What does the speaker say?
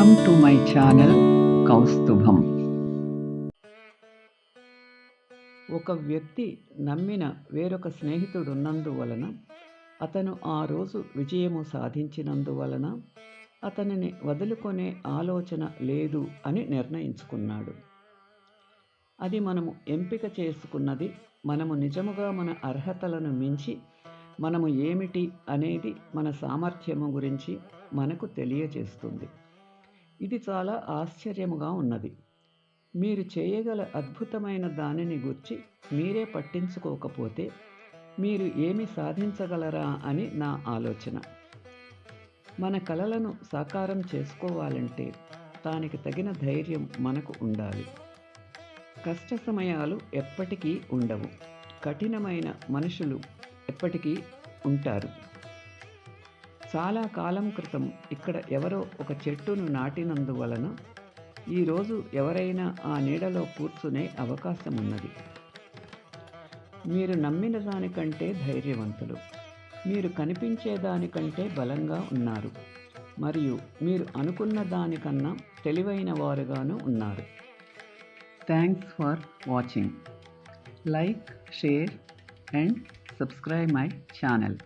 Welcome to my channel Kaustubham ఒక వ్యక్తి నమ్మిన వేరొక స్నేహితుడు ఉన్నందువలన అతను ఆ రోజు విజయము సాధించినందువలన అతనిని వదులుకొనే ఆలోచన లేదు అని నిర్ణయించుకున్నాడు. అది మనము ఎంపిక చేసుకున్నది మనము నిజముగా మన అర్హతలను మించి మనము ఏమిటి అనేది మన సామర్థ్యము గురించి మనకు తెలియజేస్తుంది. ఇది చాలా ఆశ్చర్యముగా ఉన్నది. మీరు చేయగల అద్భుతమైన దానిని గుర్చి మీరే పట్టించుకోకపోతే మీరు ఏమి సాధించగలరా అని నా ఆలోచన. మన కలలను సాకారం చేసుకోవాలంటే దానికి తగిన ధైర్యం మనకు ఉండాలి. కష్ట సమయాలు ఎప్పటికీ ఉండవు. కఠినమైన మనుషులు ఎప్పటికీ ఉంటారు. చాలా కాలం క్రితం ఇక్కడ ఎవరో ఒక చెట్టును నాటినందువలన ఈరోజు ఎవరైనా ఆ నీడలో కూర్చునే అవకాశం ఉన్నది మీరు నమ్మిన దానికంటే ధైర్యవంతులు. మీరు కనిపించే దానికంటే బలంగా ఉన్నారు. మరియు మీరు అనుకున్న దానికన్నా తెలివైన వారుగాను ఉన్నారు. Thanks for watching like share and subscribe my channel